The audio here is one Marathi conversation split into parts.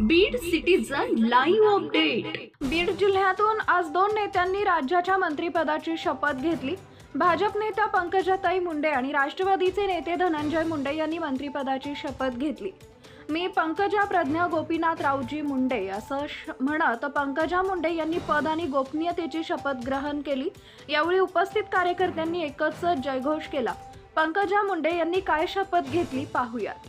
Beed citizen live update Beed जिल्ह्यातून आज दोन नेत्यांनी राज्याच्या मंत्रिपदाची शपथ घेतली. भाजप नेत्या पंकजाताई मुंडे आणि राष्ट्रवादीचे नेते धनंजय मुंडे यांनी मंत्रिपदाची शपथ घेतली. मी पंकजा प्रज्ञा गोपीनाथ रावजी मुंडे असं म्हणत पंकजा मुंडे यांनी पद आणि गोपनीयतेची शपथ ग्रहण केली. यावेळी उपस्थित कार्यकर्त्यांनी एकच जयघोष केला. पंकजा मुंडे यांनी काय शपथ घेतली पाहूयात.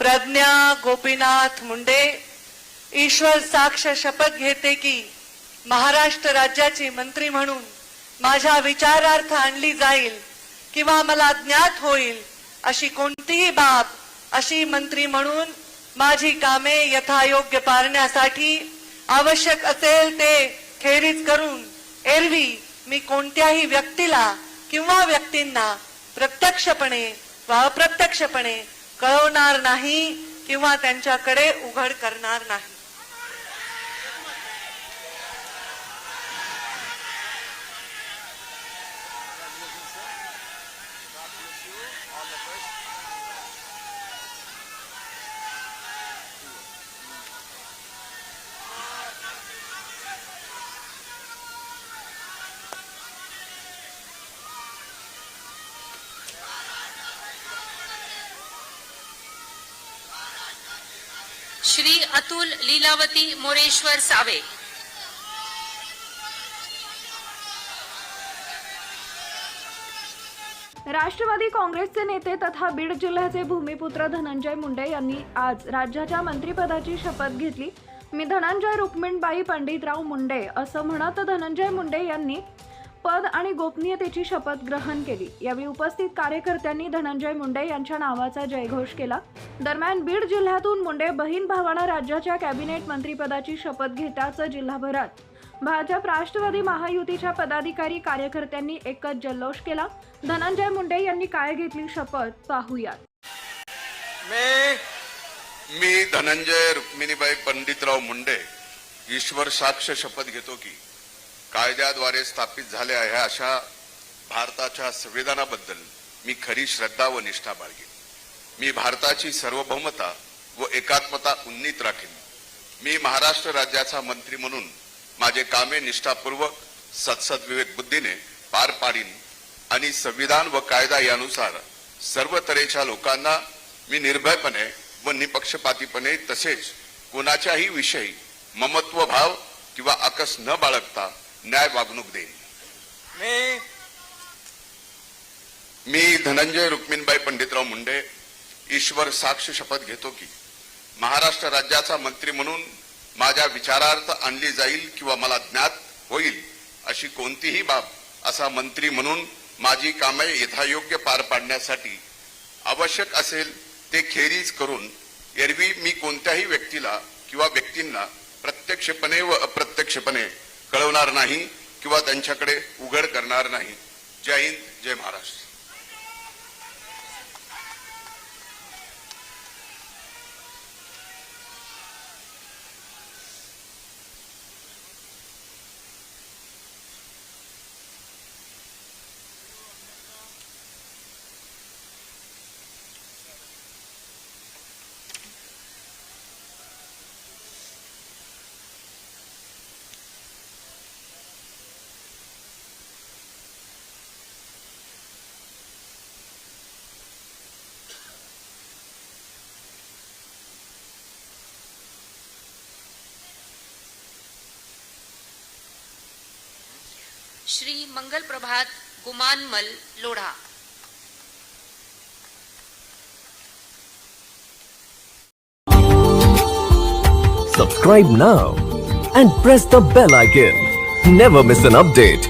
प्रज्ञा गोपीनाथ मुंडे ईश्वर साक्ष शपथ घेते की महाराष्ट्र राज्याची मंत्री म्हणून माझ्या विचारार्थ आणली जाईल किंवा मला ज्ञात होईल अशी कोणतीही बाब अशी मंत्री म्हणून माझी कामे यथायोग्य पारण्यासाठी आवश्यक असेल ते खेरीज करून एरवी मी कोणत्याही व्यक्तीला किंवा व्यक्तींना प्रत्यक्षपणे व अप्रत्यक्षपणे कळवणार नाही किंवा त्यांच्याकडे उघड करणार नाही. श्री अतुल लीलावती मोरेश्वर सावे. राष्ट्रवादी काँग्रेसचे नेते तथा बीड जिल्ह्याचे भूमिपुत्र धनंजय मुंडे यांनी आज राज्याच्या मंत्रिपदाची शपथ घेतली. मी धनंजय रुक्मिणबाई पंडितराव मुंडे असं म्हणत धनंजय मुंडे यांनी पद आणि गोपनीयतेची शपथ ग्रहण केली. यावेळी उपस्थित कार्यकर्त्यांनी धनंजय मुंडे यांच्या नावाचा जयघोष केला. दरम्यान बीड जिल्ह्यातून मुंडे बहीण भावानं राज्याच्या कॅबिनेट मंत्रीपदाची शपथ घेताचं जिल्हाभरात. भाजप राष्ट्रवादी महायुतीच्या पदाधिकारी कार्यकर्त्यांनी एकच जल्लोष केला. धनंजय मुंडे यांनी काय घेतली शपथ पाहूयात. मी मी धनंजय रुक्मिणीबाई पंडितराव मुंडे ईश्वर साक्ष शपथ घेतो की कायद्याद्वारे स्थापित झाले आहे अशा भारताच्या संविधानाबद्दल मी खरी श्रद्धा व निष्ठा बाळगेन. मी भारताची सार्वभौमता व एकात्मता उन्नीत राखेन. मी महाराष्ट्र राज्याचा मंत्री म्हणून माझे कामे निष्ठापूर्वक सत्सद्विवेक बुद्धीने पार पाडीन आणि संविधान व कायदा यानुसार सर्व तऱ्हेच्या लोकांना मी निर्भयपणे व निपक्षपातीपणे तसेच कोणाच्याही विषयी ममत्व भाव किंवा आकस न बाळगता न्याय वागणूक देईन. मी मी धनंजय रुक्मिणबाई पंडितराव मुंडे ईश्वर साक्ष शपथ घेतो की महाराष्ट्र राज्याचा मंत्री म्हणून माझ्या विचारार्थ आणली जाईल किंवा मला ज्ञात होईल अशी कोणतीही बाब असा मंत्री म्हणून माझी कामे यथायोग्य पार पाडण्यासाठी आवश्यक असेल ते खेरीज करून एरवी मी कोणत्याही व्यक्तीला किंवा व्यक्तींना प्रत्यक्षपणे व अप्रत्यक्षपणे कळवणार नाही किंवा त्यांच्याकडे उघड करणार नाही. जय हिंद जय महाराष्ट्र. श्री मंगल प्रभात गुमान मल, लोढ़ा। सब्सक्राइब ना and press the bell icon never miss an update